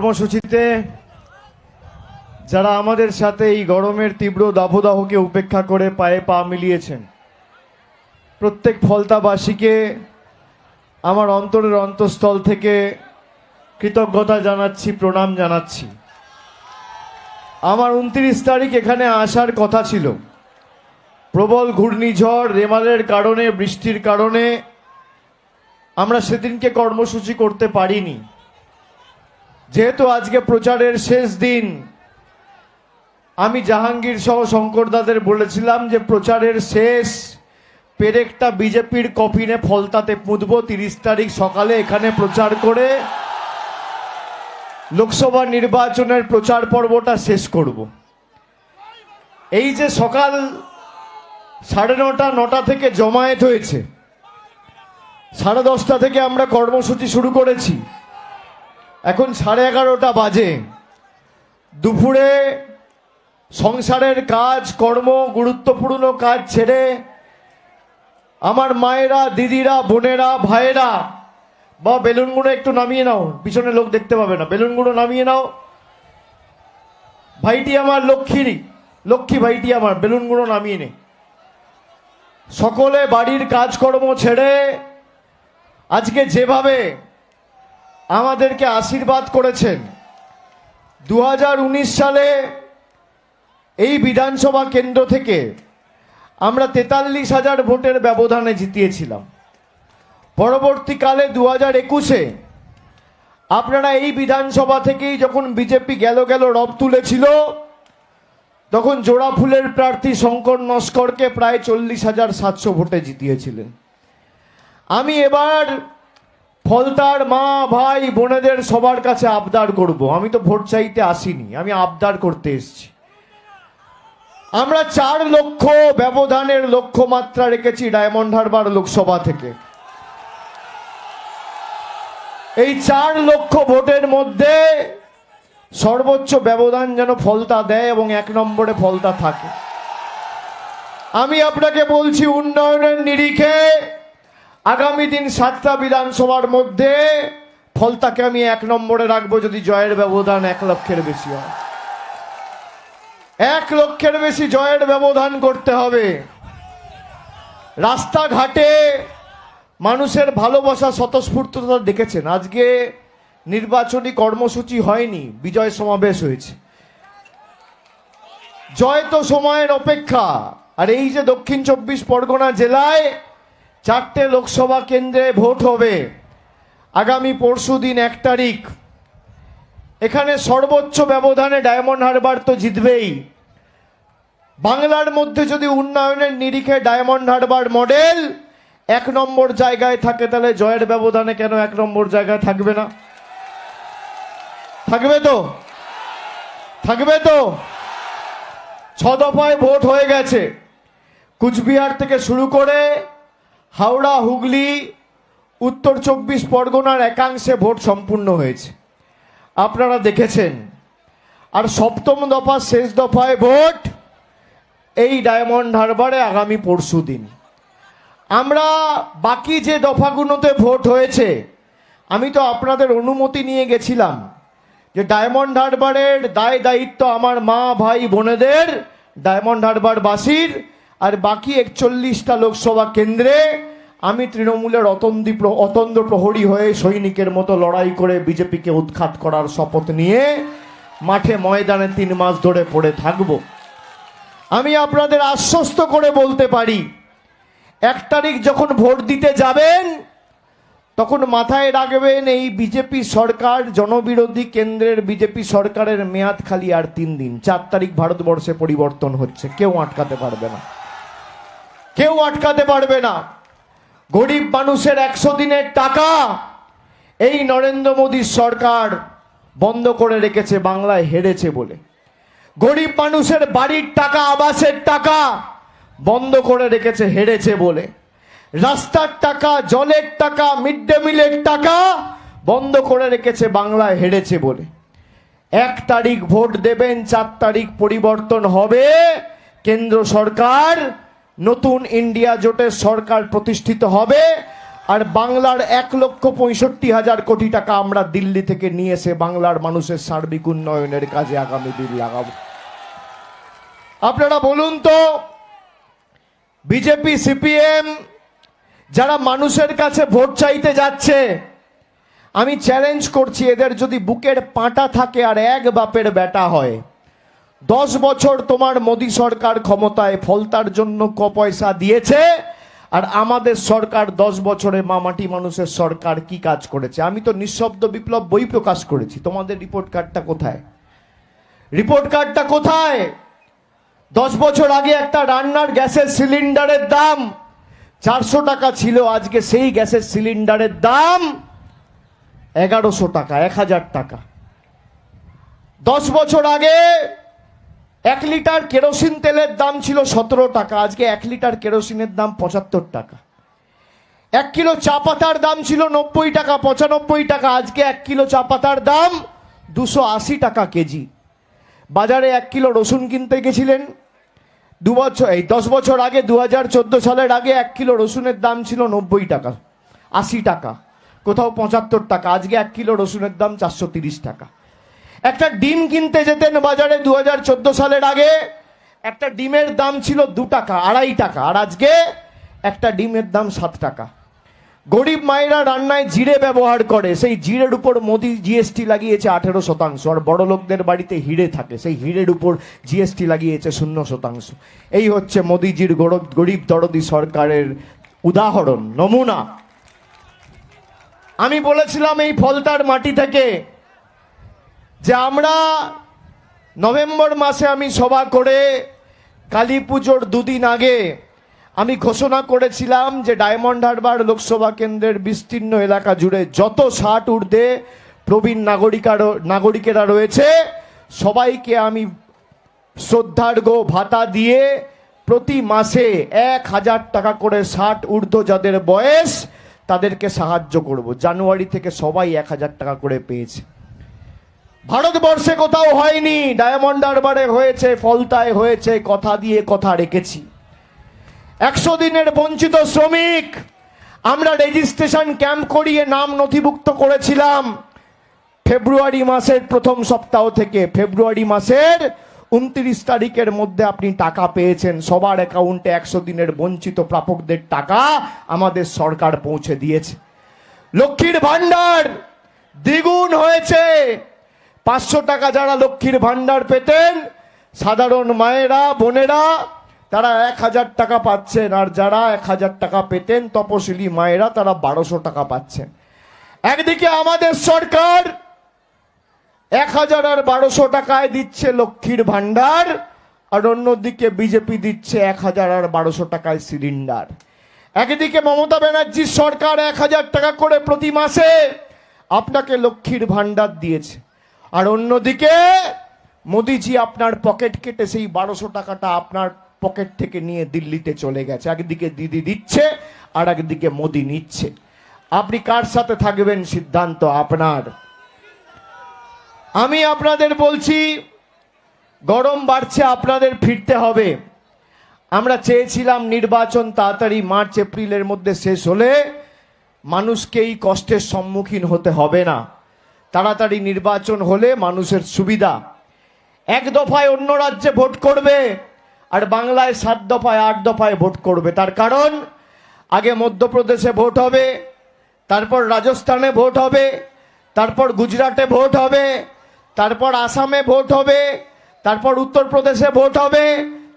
কর্মসূচিতে যারা আমাদের সাথে এই গরমের তীব্র দাবদাহকে উপেক্ষা করে পায়ে পা মিলিয়েছেন, প্রত্যেক ফলতাবাসীকে আমার অন্তরের অন্তঃস্থল থেকে কৃতজ্ঞতা জানাচ্ছি, প্রণাম জানাচ্ছি। আমার উনত্রিশ তারিখ এখানে আসার কথা ছিল। প্রবল ঘূর্ণিঝড়, রেমালের কারণে, বৃষ্টির কারণে আমরা সেদিনকে কর্মসূচি করতে পারিনি। যেহেতু আজকে প্রচারের শেষ দিন, আমি জাহাঙ্গীর সহ শঙ্করদাদের বলেছিলাম যে প্রচারের শেষ পেরেকটা বিজেপির কফিনে ফলতাতে পুঁতব, তিরিশ তারিখ সকালে এখানে প্রচার করে লোকসভা নির্বাচনের প্রচার পর্বটা শেষ করব। এই যে সকাল সাড়ে নটা নটা থেকে জমায়েত হয়েছে, সাড়ে দশটা থেকে আমরা কর্মসূচি শুরু করেছি। এখন সাড়ে এগারোটা বাজে। দুপুরে সংসারের কাজ, কর্ম, গুরুত্বপূর্ণ কাজ ছেড়ে আমার মায়েরা, দিদিরা, বোনেরা, ভাইয়েরা, বা বেলুনগুলো একটু নামিয়ে নাও, পিছনে লোক দেখতে পাবে না। বেলুনগুলো নামিয়ে নাও। ভাইটি আমার লক্ষ্মীরই লক্ষ্মী ভাইটি আমার বেলুনগুলো নামিয়ে নে। সকলে বাড়ির কাজকর্ম ছেড়ে আজকে যেভাবে আমাদেরকে আশীর্বাদ করেছেন। দু হাজার উনিশ সালে এই বিধানসভা কেন্দ্র থেকে আমরা তেতাল্লিশ হাজার ভোটের ব্যবধানে জিতিয়েছিলাম। পরবর্তীকালে দু হাজার একুশে আপনারা এই বিধানসভা থেকেই যখন বিজেপি গেল গেল রব তুলেছিল, তখন জোড়া ফুলের প্রার্থী শঙ্কর নস্করকে প্রায় চল্লিশ হাজার সাতশো ভোটে জিতিয়েছিলেন। আমি এবার ফলতার মা, ভাই, বোনেদের সবার কাছে আবদার করব। আমি তো ভোট চাইতে আসিনি, আমি আবদার করতে এসেছি। আমরা চার লক্ষ ব্যবধানের লক্ষ্যমাত্রা রেখেছি ডায়মন্ড হারবার লোকসভা থেকে। এই চার লক্ষ ভোটের মধ্যে সর্বোচ্চ ব্যবধান যেন ফলতা দেয় এবং এক নম্বরে ফলতা থাকে। আমি আপনাকে বলছি, উন্নয়নের নিরিখে আগামী দিন সাতটা বিধানসভার মধ্যে ফলতাকে আমি এক নম্বরে রাখব যদি জয়ের ব্যবধান এক লক্ষের বেশি হয়। এক লক্ষের বেশি জয়ের ব্যবধান করতে হবে। রাস্তাঘাটে মানুষের ভালোবাসা স্বতঃস্ফূর্ততা দেখেছেন আজকে নির্বাচনী কর্মসূচি হয়নি, বিজয় সমাবেশ হয়েছে। জয় তো সময়ের অপেক্ষা। আর এই যে দক্ষিণ চব্বিশ পরগনা জেলায় চারটে লোকসভা কেন্দ্রে ভোট হবে। আগামী পরশু দিন এক তারিখ। এখানে সর্বোচ্চ ব্যবধানে ডায়মন্ড হারবার তো জিতবেই। বাংলার মধ্যে যদি উন্নয়নের নিরিখে ডায়মন্ড হারবার মডেল এক নম্বর জায়গায় থাকে, তাহলে জয়ের ব্যবধানে কেন এক নম্বর জায়গায় থাকবে না? থাকবে তো? থাকবে তো? ছ দফায় ভোট হয়ে গেছে। কুচবিহার থেকে শুরু করে হাওড়া, হুগলি, উত্তর চব্বিশ পরগনার একাংশে ভোট সম্পূর্ণ হয়েছে। আপনারা দেখেছেন, আর সপ্তম দফা, শেষ দফায় ভোট এই ডায়মন্ড হারবারে আগামী পরশু দিন। আমরা বাকি যে দফাগুলোতে ভোট হয়েছে, আমি তো আপনাদের অনুমতি নিয়ে গেছিলাম যে ডায়মন্ড হারবারের দায় দায়িত্ব আমার মা, ভাই, বোনেদের ডায়মন্ড হারবার হারবারবাসীর আর বাকি একচল্লিশটা লোকসভা কেন্দ্রে আমি তৃণমূলের অতন্দি অতন্দ্র প্রহরী হয়ে সৈনিকের মতো লড়াই করে বিজেপিকে উৎখাত করার শপথ নিয়ে মাঠে ময়দানে তিন মাস ধরে পড়ে থাকব। আমি আপনাদের আশ্বস্ত করে বলতে পারি, এক তারিখ যখন ভোট দিতে যাবেন, তখন মাথায় রাখবেন এই বিজেপি সরকার জনবিরোধী কেন্দ্রের বিজেপি সরকারের মেয়াদ খালি আর তিন দিন। চার তারিখ ভারতবর্ষে পরিবর্তন হচ্ছে, কেউ আটকাতে পারবে না। কেউ আটকাতে পারবে না। গরিব মানুষের একশো দিনের টাকা এই নরেন্দ্র মোদীর সরকার বন্ধ করে রেখেছে, বাংলায় হেরেছে বলে। গরিব মানুষের বাড়ির টাকা, আবাসের টাকা বন্ধ করে রেখেছে, হেরেছে বলে। রাস্তার টাকা, জলের টাকা, মিড ডে মিলের টাকা বন্ধ করে রেখেছে, বাংলায় হেরেছে বলে। এক তারিখ ভোট দেবেন, চার তারিখ পরিবর্তন হবে, কেন্দ্র সরকার নতুন ইন্ডিয়া জোটের সরকার প্রতিষ্ঠিত হবে, আর বাংলার এক লক্ষ পঁয়ষট্টি হাজার কোটি টাকা আমরা দিল্লি থেকে নিয়ে এসে বাংলার মানুষের সার্বিক উন্নয়নের কাজে আগামী দিন লাগাবো। আপনারা বলুন তো, বিজেপি, সিপিএম যারা মানুষের কাছে ভোট চাইতে যাচ্ছে, আমি চ্যালেঞ্জ করছি, এদের যদি বুকের পাঁটা থাকে আর এক বাপের বেটা হয় দশ বছর তোমার মোদী সরকার ক্ষমতায় ফলতার জন্য ক পয়সা দিয়েছে, আর আমাদের সরকার দশ বছরে মামাটি মানুষের সরকার কি কাজ করেছে? আমি তো নিঃশব্দ বিপ্লব বই প্রকাশ করেছি। তোমাদের রিপোর্ট কার্ডটা কোথায়? রিপোর্ট কার্ডটা কোথায়? দশ বছর আগে একটা রান্নার গ্যাসের সিলিন্ডারের দাম চারশো টাকা ছিল, আজকে সেই গ্যাসের সিলিন্ডারের দাম এগারোশো টাকা, এক হাজার টাকা। দশ বছর আগে এক লিটার কেরোসিন তেলের দাম ছিল সতেরো টাকা, আজকে এক লিটার কেরোসিনের দাম পঁচাত্তর টাকা। এক কিলো চা পাতার দাম ছিল নব্বই টাকা, পঁচানব্বই টাকা, আজকে এক কিলো চা পাতার দাম দুশো আশি টাকা কেজি। বাজারে এক কিলো রসুন কিনতে গেছিলেন। দু বছর, এই দশ বছর আগে, দু হাজার চোদ্দ সালের আগে এক কিলো রসুনের দাম ছিল নব্বই টাকা, আশি টাকা, কোথাও পঁচাত্তর টাকা, আজকে এক কিলো রসুনের দাম চারশো তিরিশ টাকা। একটা ডিম কিনতে যেতেন বাজারে দু হাজার চোদ্দ সালের আগে। একটা ডিমের দাম ছিল দু টাকা, আড়াই টাকা, আর আজকে একটা ডিমের দাম সাত টাকা। গরিব মায়েরা রান্নায় জিরে ব্যবহার করে, সেই জিরের উপর মোদি জিএসটি লাগিয়েছে আঠেরো শতাংশ, আর বড় লোকদের বাড়িতে হিরে থাকে, সেই হিরের উপর জিএসটি লাগিয়েছে শূন্য শতাংশ। এই হচ্ছে মোদিজির গরব, গরিব দরদি সরকারের উদাহরণ, নমুনা। আমি বলেছিলাম এই ফলতার মাটি থেকে যে আমরা নভেম্বর মাসে আমি সভা করে কালী পুজোর দুদিন আগে আমি ঘোষণা করেছিলাম যে ডায়মন্ড হারবার লোকসভা কেন্দ্রের বিস্তীর্ণ এলাকা জুড়ে যত ষাট ঊর্ধ্বে প্রবীণ নাগরিকা নাগরিকেরা রয়েছে, সবাইকে আমি শ্রদ্ধার্ঘ ভাতা দিয়ে প্রতি মাসে এক হাজার টাকা করে ষাট ঊর্ধ্ব যাদের বয়স তাদেরকে সাহায্য করব। জানুয়ারি থেকে সবাই এক হাজার টাকা করে পেয়েছে। ভারতবর্ষে কোথাও হয়নি। ডায়মন্ড হারবারে হয়েছে ফলতায় হয়েছে, কথা দিয়ে কথা রেখেছি। একশো দিনের বঞ্চিত শ্রমিক, আমরা রেজিস্ট্রেশন ক্যাম্প করিয়ে নাম নথিভুক্ত করেছিলাম। ফেব্রুয়ারি মাসের প্রথম সপ্তাহ থেকে ফেব্রুয়ারি মাসের উনত্রিশ তারিখের মধ্যে আপনি টাকা পেয়েছেন। সবার অ্যাকাউন্টে একশো দিনের বঞ্চিত প্রাপকদের টাকা আমাদের সরকার পৌঁছে দিয়েছে। লক্ষ্মীর ভাণ্ডার দ্বিগুণ হয়েছে। পাঁচশো টাকা যারা লক্ষ্মীর ভাণ্ডার পেতেন, সাধারণ মায়েরা, বোনেরা, তারা এক হাজার টাকা পাচ্ছেন। আর যারা এক হাজার টাকা পেতেন, তপশিলি মায়েরা, তারা বারোশো টাকা পাচ্ছেন। একদিকে আমাদের সরকার এক হাজার আর বারোশো টাকায় দিচ্ছে লক্ষ্মীর ভাণ্ডার, আর অন্যদিকে বিজেপি দিচ্ছে এক হাজার আর বারোশো টাকায় সিলিন্ডার। একদিকে মমতা ব্যানার্জির সরকার এক হাজার টাকা করে প্রতি মাসে আপনাকে লক্ষ্মীর ভাণ্ডার দিয়েছে। আর অন্যদিকে মোদিজি আপনার পকেট কেটে সেই বারোশো টাকাটা আপনার পকেট থেকে নিয়ে দিল্লিতে চলে গেছে। একদিকে দিদি দিচ্ছে, আর একদিকে মোদি নিচ্ছে। আপনি কার সাথে থাকবেন? সিদ্ধান্ত আপনার। আমি আপনাদের বলছি, গরম বাড়ছে, আপনাদের ফিরতে হবে। আমরা চেয়েছিলাম নির্বাচন তাড়াতাড়ি মার্চ, এপ্রিলের মধ্যে শেষ হলে মানুষকে এই কষ্টের সম্মুখীন হতে হবে না। তাড়াতাড়ি নির্বাচন হলে মানুষের সুবিধা। এক দফায় অন্য রাজ্যে ভোট করবে, আর বাংলায় সাত দফায়, আট দফায় ভোট করবে। তার কারণ, আগে মধ্যপ্রদেশে ভোট হবে, তারপর রাজস্থানে ভোট হবে, তারপর গুজরাটে ভোট হবে, তারপর আসামে ভোট হবে, তারপর উত্তরপ্রদেশে ভোট হবে,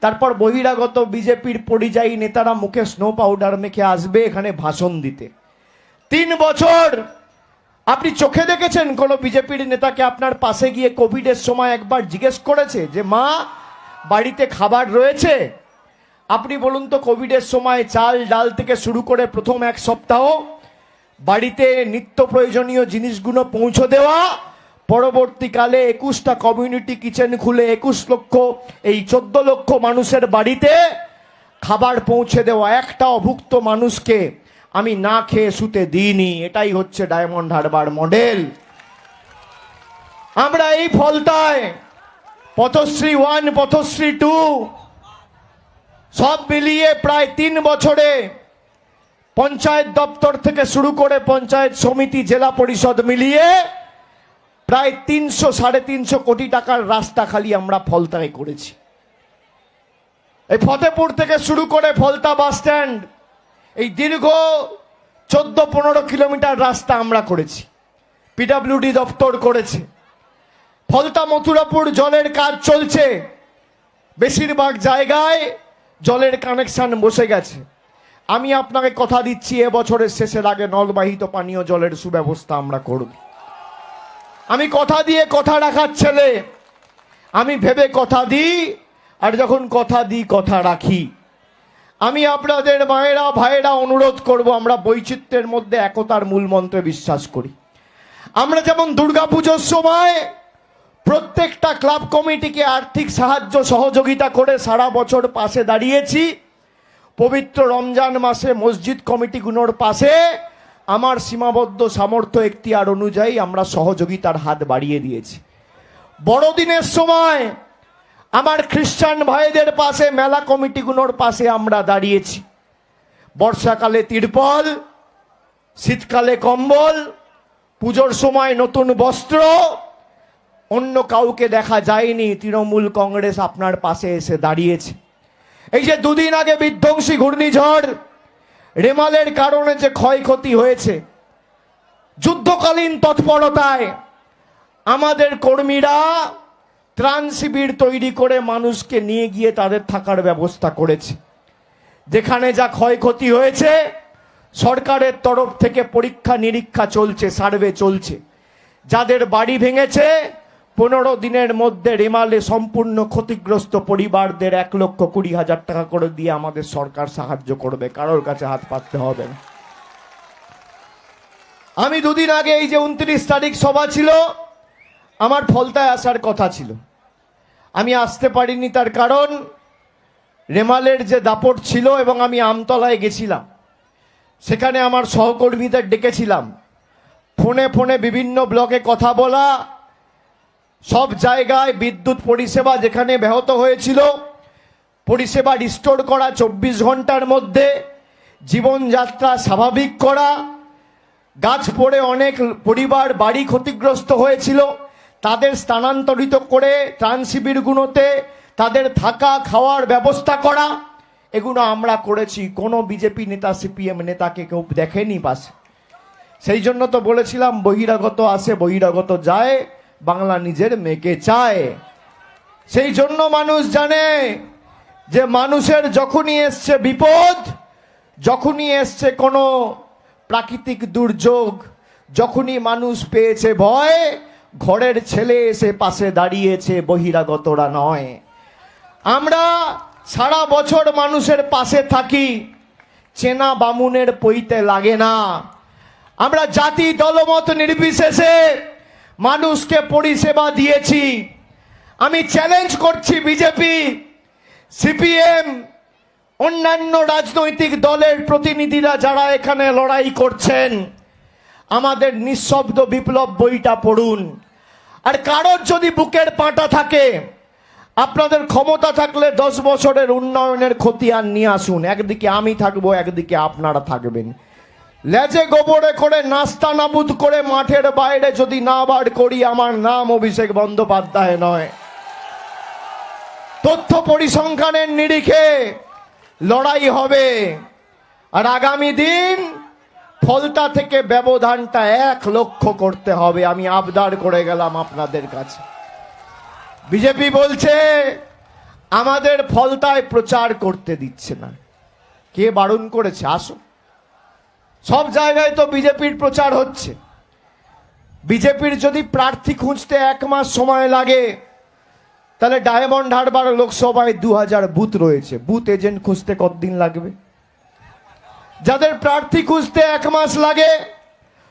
তারপর বহিরাগত বিজেপির পরিযায়ী নেতারা মুখে স্নো পাউডার মেখে আসবে এখানে ভাষণ দিতে। তিন বছর আপনি চোখে দেখেছেন কোনো বিজেপির নেতাকে আপনার পাশে গিয়ে কোভিডের সময় একবার জিজ্ঞেস করেছে যে, মা, বাড়িতে খাবার রয়েছে? আপনি বলুন তো, কোভিডের সময় চাল ডাল থেকে শুরু করে প্রথম এক সপ্তাহ বাড়িতে নিত্য প্রয়োজনীয় জিনিসগুলো পৌঁছে দেওয়া, পরবর্তীকালে একুশটা কমিউনিটি কিচেন খুলে একুশ লক্ষ, এই চোদ্দ লক্ষ মানুষের বাড়িতে খাবার পৌঁছে দেওয়া, একটা অভুক্ত মানুষকে আমি না খেয়ে শুতে দিইনি, এটাই হচ্ছে ডায়মন্ড হারবার মডেল। আমরা এই ফলতায় পথশ্রী ওয়ান, পথশ্রী টু, সব মিলিয়ে প্রায় তিন বছরে পঞ্চায়েত দপ্তর থেকে শুরু করে পঞ্চায়েত সমিতি, জেলা পরিষদ মিলিয়ে প্রায় তিনশো, সাড়ে তিনশো কোটি টাকার রাস্তা খালি আমরা ফলতায় করেছি। এই ফতেপুর থেকে শুরু করে ফলতা বাস স্ট্যান্ড এই দীর্ঘ চোদ্দ পনেরো কিলোমিটার রাস্তা আমরা করেছি। পিডাব্লিউডি দপ্তর করেছে। ফলতা মথুরাপুর জলের কাজ চলছে। বেশিরভাগ জায়গায় জলের কানেকশান বসে গেছে। আমি আপনাকে কথা দিচ্ছি, এ বছরের শেষের আগে নলবাহিত পানীয় জলের সুব্যবস্থা আমরা করব। আমি কথা দিয়ে কথা রাখার ছেলে। আমি ভেবে কথা দিই, আর যখন কথা দিই, কথা রাখি। আমি আপনাদের মায়েরা, ভাইয়েরা অনুরোধ করব, আমরা বৈচিত্র্যের মধ্যে একতার মূল মন্ত্রে বিশ্বাস করি। আমরা যেমন দুর্গাপুজোর সময় প্রত্যেকটা ক্লাব কমিটিকে আর্থিক সাহায্য, সহযোগিতা করে সারা বছর পাশে দাঁড়িয়েছি। পবিত্র রমজান মাসে মসজিদ কমিটিগুলোর পাশে আমার সীমাবদ্ধ সামর্থ্য এখতিয়ার অনুযায়ী আমরা সহযোগিতার হাত বাড়িয়ে দিয়েছি। বড়দিনের সময় আমার খ্রিস্টান ভাইদের পাশে, মেলা কমিটিগুলোর পাশে আমরা দাঁড়িয়েছি। বর্ষাকালে তিরপল, শীতকালে কম্বল, পুজোর সময় নতুন বস্ত্র, অন্য কাউকে দেখা যায়নি, তৃণমূল কংগ্রেস আপনার পাশে এসে দাঁড়িয়েছে। এই যে দুদিন আগে বিধ্বংসী ঘূর্ণিঝড়, রেমালের কারণে যে ক্ষয়ক্ষতি হয়েছে, যুদ্ধকালীন তৎপরতায় আমাদের কর্মীরা ত্রাণ শিবির তৈরি করে মানুষকে নিয়ে গিয়ে তাদের থাকার ব্যবস্থা করেছে। যেখানে যা ক্ষয়ক্ষতি হয়েছে, সরকারের তরফ থেকে পরীক্ষা নিরীক্ষা চলছে, সার্ভে চলছে। যাদের বাড়ি ভেঙেছে, পনেরো দিনের মধ্যে রেমালে সম্পূর্ণ ক্ষতিগ্রস্ত পরিবারদের এক লক্ষ কুড়ি হাজার টাকা করে দিয়ে আমাদের সরকার সাহায্য করবে। কারোর কাছে হাত পাততে হবে না। আমি দুদিন আগে এই যে উনত্রিশ তারিখ সভা ছিল আমার ফলতায় আসার কথা ছিল। আমি আসতে পারিনি তার কারণ, রেমালের যে দাপট ছিল এবং আমি আমতলায় গেছিলাম, সেখানে আমার সহকর্মীদের ডেকেছিলাম। ফোনে ফোনে বিভিন্ন ব্লকে কথা বলা, সব জায়গায় বিদ্যুৎ পরিষেবা যেখানে ব্যাহত হয়েছিল, পরিষেবা রিস্টোর করা চব্বিশ ঘণ্টার মধ্যে, জীবনযাত্রা স্বাভাবিক করা, গাছ পড়ে অনেক পরিবার বাড়ি ক্ষতিগ্রস্ত হয়েছিল তাদের স্থানান্তরিত করে ত্রাণ শিবিরগুলোতে তাদের থাকা, খাওয়ার ব্যবস্থা করা। এগুলো আমরা করেছি। কোনো বিজেপি নেতা, সিপিএম নেতাকে কেউ দেখেনি পাশে সেই জন্য তো বলেছিলাম, বহিরাগত আসে, বহিরাগত যায়, বাংলা নিজের মেয়েকে চায়। সেই জন্য মানুষ জানে যে মানুষের যখনই এসছে বিপদ, যখনই এসছে কোনো প্রাকৃতিক দুর্যোগ, যখনই মানুষ পেয়েছে ভয় ঘরের ছেলে এসে পাশে দাঁড়িয়েছে, বহিরাগতরা নয়। আমরা সারা বছর মানুষের পাশে থাকি, চেনা বামুনের পইতে লাগে না। আমরা জাতি দলমত নির্বিশেষে মানুষকে পরিষেবা দিয়েছি। আমি চ্যালেঞ্জ করছি বিজেপি, সিপিএম, অন্যান্য রাজনৈতিক দলের প্রতিনিধিরা যারা এখানে লড়াই করছেন। আমাদের নিঃশব্দ বিপ্লব বইটা পড়ুন। আর কারোর যদি বুকের পাটা থাকে, আপনাদের ক্ষমতা থাকলে দশ বছরের উন্নয়নের খতিয়ান নিয়ে আসুন। একদিকে আমি থাকব, একদিকে আপনারা থাকবেন। লেজে গোবরে করে নাস্তা নাবুদ করে মাঠের বাইরে যদি না বার করি, আমার নাম অভিষেক বন্দ্যোপাধ্যায় নয়। তথ্য পরিসংখ্যানের নিরিখে লড়াই হবে। আর আগামী দিন ফলতা থেকে ব্যবধানটা এক লক্ষ করতে হবে। আমি আবদার করে গেলাম আপনাদের কাছে। বিজেপি বলছে, আমাদের ফলতায় প্রচার করতে দিচ্ছে না। কে বারণ করেছে? আসো সব জায়গায় তো বিজেপির প্রচার হচ্ছে। বিজেপির যদি প্রার্থী খুঁজতে এক মাস সময় লাগে, তাহলে ডায়মন্ড হারবার লোকসভায় দু হাজার বুথ রয়েছে। বুথ এজেন্ট খুঁজতে কতদিন লাগবে? যাদের প্রার্থী খুঁজতে এক মাস লাগে,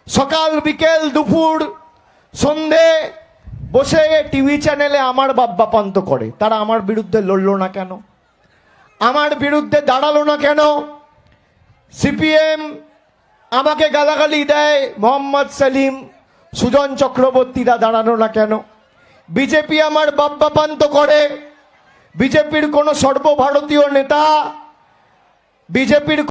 সকাল, বিকেল, দুপুর, সন্ধে বসে টিভি চ্যানেলে আমার বাপ্পাপান্ত করে। তারা আমার বিরুদ্ধে লড়লো না কেন? আমার বিরুদ্ধে দাঁড়াল না কেন? সিপিএম আমাকে গালাগালি দেয়, মোহাম্মদ সেলিম, সুজন চক্রবর্তীরা দাঁড়ানো না কেন? বিজেপি আমার বাপ্পাপান্ত করে। বিজেপির কোনো সর্বভারতীয় নেতা বিজেপির